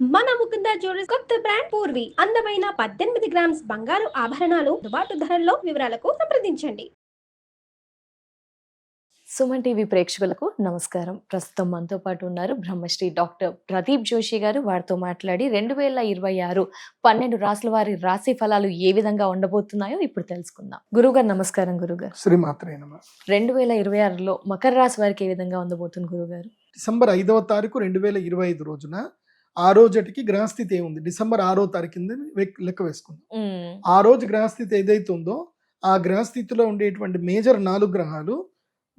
మన ముకుంద జ్యువెలర్స్ కొత్త బ్రాండ్ పూర్వి. అందమైన పద్దెనిమిది గ్రామ్స్ బంగారు ఆభరణాలు దుబాటు ధరల్లో వివరాలకు సంప్రదించండి. సుమన్ టీవీ ప్రేక్షకులకు నమస్కారం. ప్రస్తుతం మనతో పాటు ఉన్నారు బ్రహ్మశ్రీ డాక్టర్ ప్రదీప్ జోషి గారు. వారితో మాట్లాడి రెండు వేల ఇరవై ఆరు పన్నెండు రాసుల వారి రాశి ఫలాలు ఏ విధంగా ఉండబోతున్నాయో ఇప్పుడు తెలుసుకుందాం. గురుగారు నమస్కారం గురుగారు శ్రీమాత్రే నమ. రెండు వేల ఇరవై ఆరులో మకర రాశి వారికి ఏ విధంగా ఉండబోతుంది గురుగారు డిసెంబర్ ఐదవ తారీఖు రెండు వేల ఇరవై ఐదు రోజున ఆ రోజుటికి గ్రహస్థితి ఏముంది? డిసెంబర్ ఆరో తారీఖు లెక్క వేసుకుందాం. ఆ రోజు గ్రహస్థితి ఏదైతే ఉందో ఆ గ్రహస్థితిలో ఉండేటువంటి మేజర్ నాలుగు గ్రహాలు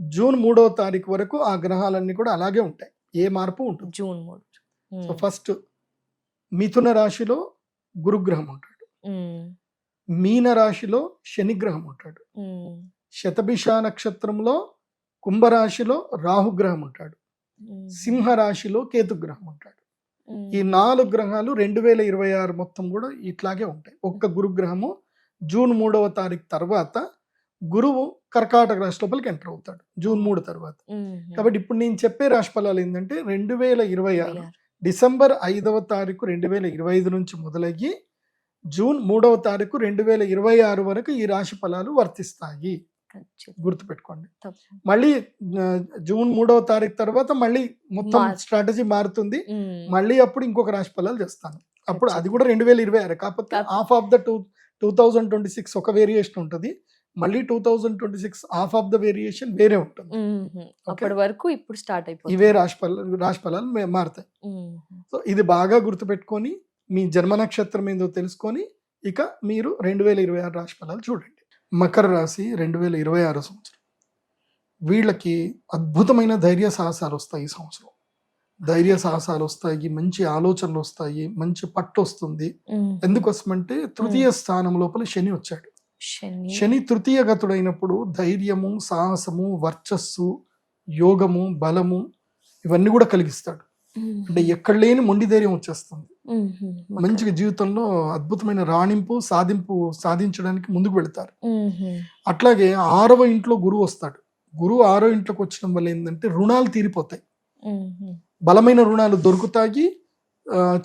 జూన్ మూడవ తారీఖు వరకు ఆ గ్రహాలన్నీ కూడా అలాగే ఉంటాయి. ఏ మార్పు ఉంటుంది? జూన్ మూడు. సో ఫస్ట్ మిథున రాశిలో గురుగ్రహం ఉంటాడు. మీన రాశిలో శనిగ్రహం ఉంటాడు. శతభిష నక్షత్రంలో కుంభరాశిలో రాహుగ్రహం ఉంటాడు. సింహ రాశిలో కేతుగ్రహం ఉంటాడు. ఈ నాలుగు గ్రహాలు రెండు వేల ఇరవై ఆరు మొత్తం కూడా ఇట్లాగే ఉంటాయి ఒక్క గురుగ్రహము జూన్ మూడవ తారీఖు తర్వాత గురువు కర్కాటక రాశి లోపలికి ఎంటర్ అవుతాడు జూన్ మూడు తర్వాత కాబట్టి ఇప్పుడు నేను చెప్పే రాశి ఫలాలు ఏంటంటే రెండు వేల ఇరవై ఆరు. డిసెంబర్ ఐదవ తారీఖు రెండు వేల ఇరవై ఐదు నుంచి మొదలయ్యి జూన్ మూడవ తారీఖు రెండు వేల ఇరవై ఆరు వరకు ఈ రాశి ఫలాలు వర్తిస్తాయి. గుర్తుపెట్టుకోండి. మళ్ళీ జూన్ మూడవ తారీఖు తర్వాత మళ్ళీ మొత్తం స్ట్రాటజీ మారుతుంది. మళ్ళీ అప్పుడు ఇంకొక రాశి ఫలాలు చేస్తాను అప్పుడు. అది కూడా రెండు వేల ఇరవై ఆరు. కాకపోతే half of the two two thousand twenty six ఒక వేరియేషన్ ఉంటుంది. మళ్ళీ two thousand twenty six half of the variation వేరే ఉంటుంది. అప్పటి వరకు ఇప్పుడు స్టార్ట్ అయిపోతుంది. ఇవే రాశి ఫలాలు రాశి ఫలాలు మారుతాయి. సో ఇది బాగా గుర్తుపెట్టుకొని మీ జన్మ నక్షత్రం ఏందో తెలుసుకొని ఇక మీరు రెండు వేల ఇరవై ఆరు రాశి ఫలాలు చూడండి. మకర రాశి రెండు వేల ఇరవై ఆరు సంవత్సరం. వీళ్ళకి అద్భుతమైన ధైర్య సాహసాలు వస్తాయి ఈ సంవత్సరం. ధైర్య సాహసాలు వస్తాయి మంచి ఆలోచనలు వస్తాయి మంచి పట్టు వస్తుంది. ఎందుకోసమంటే తృతీయ స్థానం లోపల శని వచ్చాడు. శని. తృతీయ గతుడైనప్పుడు ధైర్యము సాహసము వర్చస్సు యోగము బలము ఇవన్నీ కూడా కలిగిస్తాడు. అంటే ఎక్కడ లేని మొండి ధైర్యం వచ్చేస్తుంది. మంచిగా జీవితంలో అద్భుతమైన రాణింపు సాధింపు సాధించడానికి ముందుకు వెళ్తారు. అట్లాగే ఆరవ ఇంట్లో గురువు వస్తాడు. గురువు ఆరో ఇంట్లోకి వచ్చడం వల్ల ఏంటంటే రుణాలు తీరిపోతాయి. బలమైన రుణాలు దొరుకుతాయి.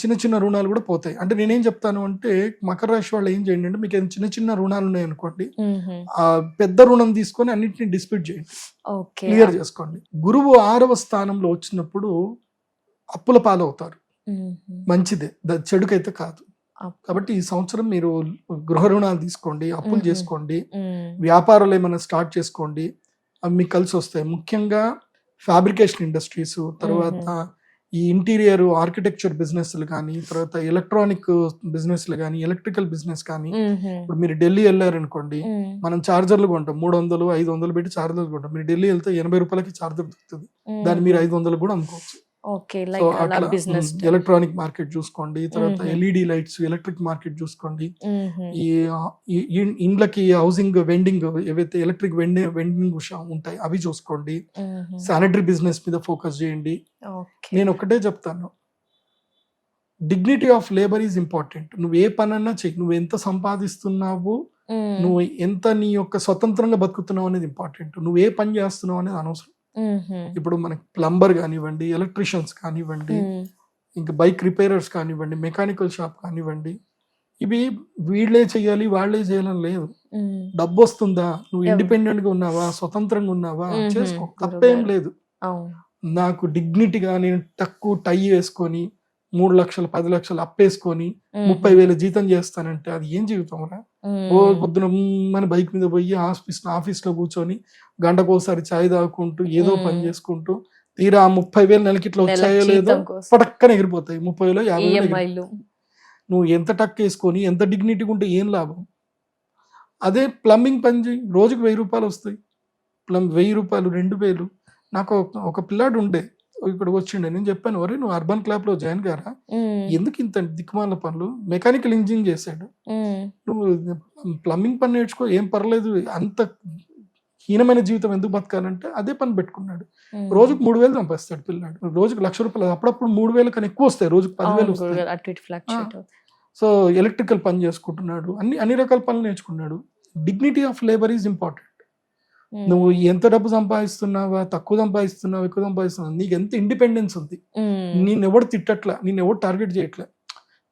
చిన్న చిన్న రుణాలు కూడా పోతాయి. అంటే నేనేం చెప్తాను అంటే మకర రాశి వాళ్ళు ఏం చేయండి అంటే మీకు ఏదైనా చిన్న చిన్న రుణాలు ఉన్నాయనుకోండి ఉమ్, ఉమ్. ఆ పెద్ద రుణం తీసుకొని అన్నిటిని డిస్ప్యూట్ చేయండి. క్లియర్ చేసుకోండి. గురువు ఆరవ స్థానంలో వచ్చినప్పుడు అప్పుల పాలవుతారు. మంచిదే. ద- చెడుకైతే కాదు. కాబట్టి ఈ సంవత్సరం మీరు గృహ రుణాలు తీసుకోండి అప్పులు. చేసుకోండి వ్యాపారాలు ఏమైనా స్టార్ట్ చేసుకోండి. అవి మీకు కలిసి వస్తాయి. ముఖ్యంగా ఫ్యాబ్రికేషన్ ఇండస్ట్రీస్ తర్వాత ఈ ఇంటీరియర్ ఆర్కిటెక్చర్ బిజినెస్లు కానీ తర్వాత ఎలక్ట్రానిక్ బిజినెస్లు కానీ ఎలక్ట్రికల్ బిజినెస్ కానీ. ఇప్పుడు మీరు ఢిల్లీ వెళ్ళారనుకోండి మనం చార్జర్లు కొంటాం. మూడు వందలు ఐదు వందలు పెట్టి చార్జర్లు కొంటాం. మీరు ఢిల్లీ వెళ్తే ఎనభై రూపాయలకి చార్జర్ దొరుకుతుంది. దాన్ని మీరు ఐదు వందలు కూడా అమ్ముకోవచ్చు. ఎలక్ట్రానిక్ మార్కెట్ చూసుకోండి తర్వాత. ఎల్ఈడి లైట్స్ ఎలక్ట్రిక్ మార్కెట్ చూసుకోండి. ఈ ఇండ్లకి హౌసింగ్ వెండింగ్ ఏవైతే ఎలక్ట్రిక్ వెండింగ్ వెండింగ్ ఉంటాయి అవి చూసుకోండి. శానిటరీ బిజినెస్ మీద ఫోకస్ చేయండి. నేను ఒకటే చెప్తాను. Dignity of labour is important నువ్వు ఏ పనన్నా చెయ్యి. నువ్వు ఎంత సంపాదిస్తున్నావు నువ్వు ఎంత నీ యొక్క స్వతంత్రంగా బతుకుతున్నావు అనేది ఇంపార్టెంట్ నువ్వు ఏ పని చేస్తున్నావు అనేది అనవసరం. ఇప్పుడు మనకి ప్లంబర్ కానివ్వండి ఎలక్ట్రీషియన్స్ కానివ్వండి ఇంకా బైక్ రిపేరర్స్ కానివ్వండి మెకానికల్ షాప్ కానివ్వండి ఇవి వీళ్ళే చేయాలి వాళ్ళే చేయాలని లేదు. డబ్బు వస్తుందా నువ్వు? ఇండిపెండెంట్గా ఉన్నావా స్వతంత్రంగా ఉన్నావా. చేసుకో తప్పేం. లేదు నాకు డిగ్నిటీగా నేను తక్కువ టై వేసుకొని మూడు లక్షలు పది లక్షలు అప్పేసుకొని ముప్పై వేల జీతం చేస్తానంటే అది ఏం జీవితం రా. ఓ పొద్దున మన బైక్ మీద పోయి ఆఫీస్ ఆఫీస్లో కూర్చొని గంటకోసారి చాయ్ తాగుకుంటూ ఏదో పని. చేసుకుంటూ తీరా ఆ ముప్పై వేలు నెలకి ఇట్లా వచ్చాయో లేదో. పటక్కన ఎగిరిపోతాయి. ముప్పై వేలు యాభై వేలు నువ్వు ఎంత టక్ వేసుకొని ఎంత డిగ్నిటీగా ఉంటే ఏం లాభం? అదే ప్లంబింగ్ పని చేయి. రోజుకి వెయ్యి రూపాయలు వస్తాయి. ప్లం వెయ్యి రూపాయలు రెండు వేలు. నాకు ఒక పిల్లాడు ఉండే. ఇక్కడ వచ్చిండే. నేను చెప్పాను ఒరే నువ్వు అర్బన్ క్లాబ్లో జాయిన్ ఉమ్, ఎందుకు ఇంత దిక్కుమాల పనులు? మెకానికల్ ఇంజనీరింగ్ చేశాడు. నువ్వు ప్లంబింగ్ పని నేర్చుకో ఏం పర్లేదు. అంత హీనమైన జీవితం ఎందుకు బతకాలంటే అదే పని పెట్టుకున్నాడు. రోజుకు మూడు వేలు సంపాదిస్తాడు పిల్లాడు. రోజుకు లక్ష రూపాయలు అప్పుడప్పుడు మూడు వేలు కన్నా ఎక్కువ వస్తాయి. రోజుకు పదివేలు సో ఎలక్ట్రికల్ పని చేసుకుంటున్నాడు. అన్ని అన్ని రకాల పనులు నేర్చుకున్నాడు. Dignity of labour is important నువ్వు ఎంత డబ్బు సంపాదిస్తున్నావా తక్కువ సంపాదిస్తున్నావా ఎక్కువ సంపాదిస్తున్నావా నీకు ఎంత ఇండిపెండెన్స్ ఉంది నేను ఎవడు తిట్టట్లా నేను ఎవడు టార్గెట్ చేయట్లే.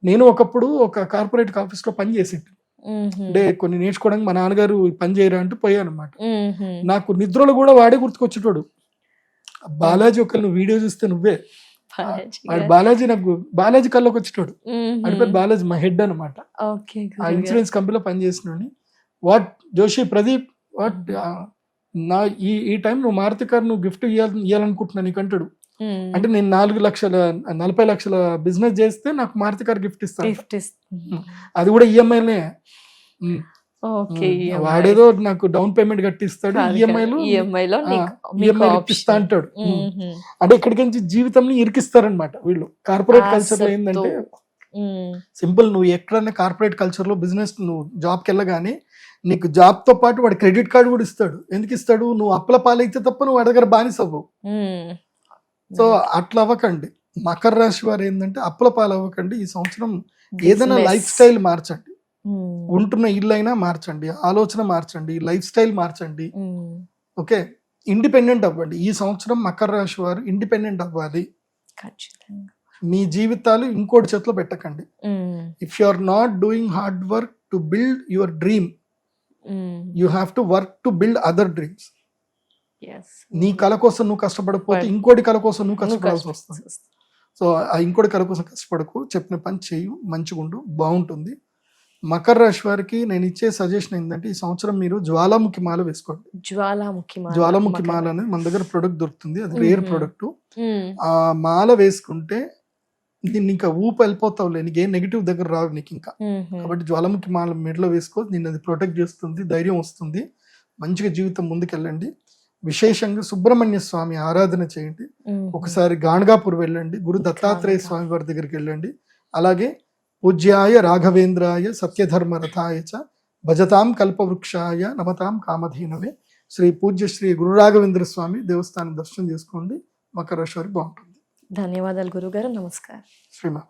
నేను ఒకప్పుడు ఒక కార్పొరేట్ ఆఫీస్లో పని చేసేది ఉమ్, అంటే కొన్ని నేర్చుకోవడానికి మా నాన్నగారు పని చేయరా అంటే పోయాను అనమాట నాకు నిద్రలో కూడా వాడే గుర్తుకొచ్చేటోడు. బాలాజీ ఒక నువ్వు వీడియో చూస్తే నువ్వే. బాలాజీ వాడు గారు. బాలాజీ నాకు బాలాజీ కల్లోకి వచ్చేటోడు. పేరు బాలాజీ మా హెడ్ అనమాట ఆ. ఇన్సూరెన్స్ కంపెనీలో పనిచేసినోడిని వాట్ జోషి ప్రదీప్ వాట్ నా ఈ ఈ టైం నువ్వు మారుతి కార్ నువ్వు గిఫ్ట్ ఇవ్వాలి ఇవ్వాలనుకుంటున్నా నీకు అంటాడు అంటే నేను నాలుగు లక్షల నలభై లక్షల బిజినెస్ చేస్తే నాకు మారుతి కార్ గిఫ్ట్ ఇస్తాను ఇస్తుంది. అది కూడా E ఈఎంఐలే ఓకే EMI. వాడేదో నాకు డౌన్ పేమెంట్ కట్టిస్తాడు ఈఎంఐలు నీకు- మీకు ఈఎంఐ. ఇప్పిస్తా అంటాడు. అంటే ఇక్కడికి నుంచి జీవితంలో ఇరికిస్తారనమాట వీళ్ళు కార్పొరేట్ కల్చర్లో. ఏంటంటే సింపుల్ నువ్వు ఎక్కడన్నా కార్పొరేట్ కల్చర్లో బిజినెస్ నువ్వు జాబ్కి వెళ్ళగానే నీకు జాబ్తో పాటు వాడు క్రెడిట్ కార్డు కూడా ఇస్తాడు. ఎందుకు ఇస్తాడు? నువ్వు అప్పుల పాలైతే తప్ప నువ్వు వాడి దగ్గర బానిసవ్వు. సో అట్లా అవ్వకండి. మకర రాశి వారు ఏంటంటే అప్పుల పాలు అవ్వకండి ఈ సంవత్సరం ఏదైనా. లైఫ్ స్టైల్ మార్చండి. ఉమ్, ఉంటున్న ఇల్లు అయినా మార్చండి. ఆలోచన మార్చండి. లైఫ్ స్టైల్ మార్చండి ఓకే? ఇండిపెండెంట్ అవ్వండి. ఈ సంవత్సరం మకర రాశి వారు ఇండిపెండెంట్ అవ్వాలి. ఖచ్చితంగా. మీ జీవితాలు ఇంకోటి చేతిలో పెట్టకండి if you are not doing hard work to build your dream you have to work to build other dreams yes. నీ కళ కోసం నువ్వు కష్టపడకపోతే. ఇంకోటి కళ కోసం నువ్వు కష్టపడాల్సి వస్తుంది సో ఆ ఇంకోటి కళ కోసం కష్టపడకు చెప్పిన పని చేయు మంచిగా ఉండు బాగుంటుంది మకర రాశి వారికి నేను ఇచ్చే సజెషన్ ఏంటంటే ఈ సంవత్సరం మీరు జ్వాలాముఖి మాల వేసుకోండి జ్వాలాముఖి. జ్వాలాముఖి. మాల అనేది మన దగ్గర ప్రొడక్ట్ దొరుకుతుంది అది రేర్. ప్రొడక్ట్ ఆ మాల వేసుకుంటే దీన్ని ఇంకా ఊపు వెళ్ళిపోతావులే. నీకు ఏ నెగిటివ్ దగ్గర రావు నీకు ఇంకా. కాబట్టి జ్వాలాముఖి మాల మెడలో వేసుకో నిన్ను అది ప్రొటెక్ట్ చేస్తుంది ధైర్యం వస్తుంది. మంచిగా జీవితం ముందుకెళ్ళండి. విశేషంగా సుబ్రహ్మణ్య స్వామి ఆరాధన చేయండి. ఒకసారి గాణగాపూర్ వెళ్ళండి. గురు దత్తాత్రేయ. స్వామి వారి దగ్గరికి వెళ్ళండి. అలాగే పూజ్యాయ రాఘవేంద్రాయ సత్యధర్మ రథాయ చ భజతాం కల్పవృక్షాయ నమతాం కామధీనవే. శ్రీ పూజ్య శ్రీ గురు రాఘవేంద్ర స్వామి దేవస్థానం దర్శనం చేసుకోండి. మకర రాశి వారికి బాగుంటుంది. ధన్యవాదాలు గురుగారు. నమస్కారం. శ్రీమాత.